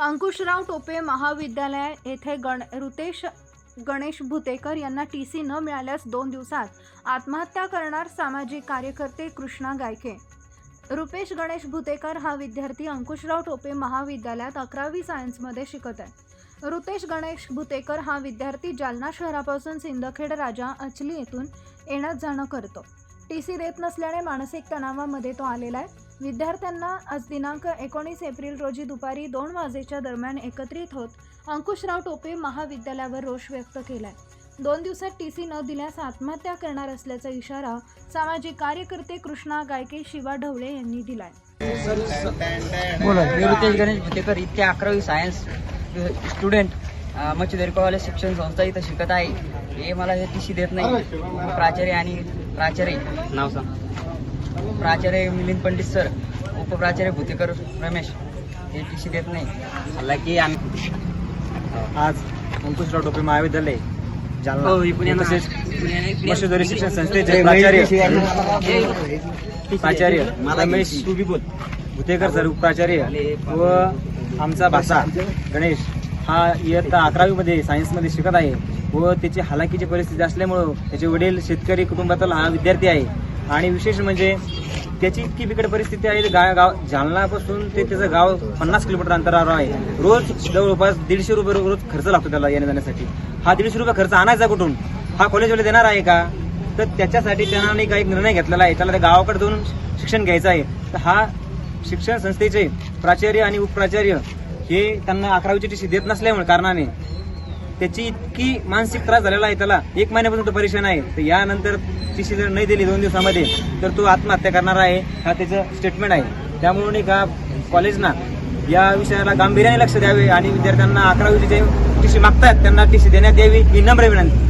अंकुशराव टोपे महाविद्यालय येथे गण रुतेश गणेश भुतेकर यांना टी सी न मिळाल्यास दोन दिवसात आत्महत्या करणार सामाजिक कार्यकर्ते कृष्णा गायके. रुपेश गणेश भुतेकर हा विद्यार्थी अंकुशराव टोपे महाविद्यालयात अकरावी सायन्समध्ये शिकत आहे. रुतेश गणेश भुतेकर हा विद्यार्थी जालना शहरापासून सिंदखेड राजा अचली येथून येण्यात जाणं करतो. टी सी देत नसल्याने मानसिक तणावामध्ये तो आलेला आहे. विद्यार्थ्यांना आज दिनांक एकोणीस एप्रिल रोजी दुपारी दोन वाजेच्या दरम्यान एकत्रित होत अंकुशराव टोपे महाविद्यालयावर रोष व्यक्त केलाय. दोन दिवसात टी सी न दिल्यास आत्महत्या करणार असल्याचा इशारा सामाजिक कार्यकर्ते कृष्णा गायके शिवा ढवळे यांनी दिलाय. गणेश इथे अकरावी सायन्स स्टुडंट मच्छिदरी कॉलेज शिक्षण संस्था इथं शिकत आहे. हे मला हे टी सी देत नाही. प्राचार्य आणि प्राचार्य. नाव सांग. प्राचार्य मिलिंद पंडित सर उपप्राचार्य भुतेकर रमेश हे टी देत नाही. झाला की आम्ही आज अंकुशराव टोपे महाविद्यालय हो, जालना. तसेच. मशोदरी शिक्षण संस्थेचे प्राचार्य. प्राचार्य रमेश भुतेकर सर प्राचार्य व आमचा भाषा गणेश. हा इयत्ता अकरावीमध्ये सायन्समध्ये शिकत आहे व त्याची हालाकीची परिस्थिती असल्यामुळं त्याचे वडील शेतकरी कुटुंबातील हा विद्यार्थी आहे. आणि विशेष म्हणजे त्याची इतकी बिकट परिस्थिती आहे गा गाव जालनापासून ते त्याचं गाव पन्नास किलोमीटर अंतरावर आहे. रोज जवळपास दीडशे रुपये रोज खर्च लागतो त्याला येण्या जाण्यासाठी. हा दीडशे रुपये खर्च आणायचा कुठून? हा कॉलेजवाले देणार आहे का? तर त्याच्यासाठी त्यांना काही निर्णय घेतलेला आहे. त्याला त्या गावाकडे जाऊन शिक्षण घ्यायचं आहे. तर हा शिक्षण संस्थेचे प्राचार्य आणि उपप्राचार्य हे त्यांना अकरावीची टी देत नसल्यामुळे कारणाने त्याची इतकी मानसिक त्रास झालेला आहे त्याला. एक महिन्यापासून तो परेशान आहे. तर यानंतर टी जर नाही दिली दोन दिवसामध्ये तर तो आत्महत्या करणार आहे हा त्याचं स्टेटमेंट आहे. त्यामुळे नाही का कॉलेजना या विषयाला गांभीर्याने लक्ष द्यावे आणि विद्यार्थ्यांना अकरावीची जे टी सी मागतात त्यांना टी सी देण्यात यावी ही नम्र विनंती.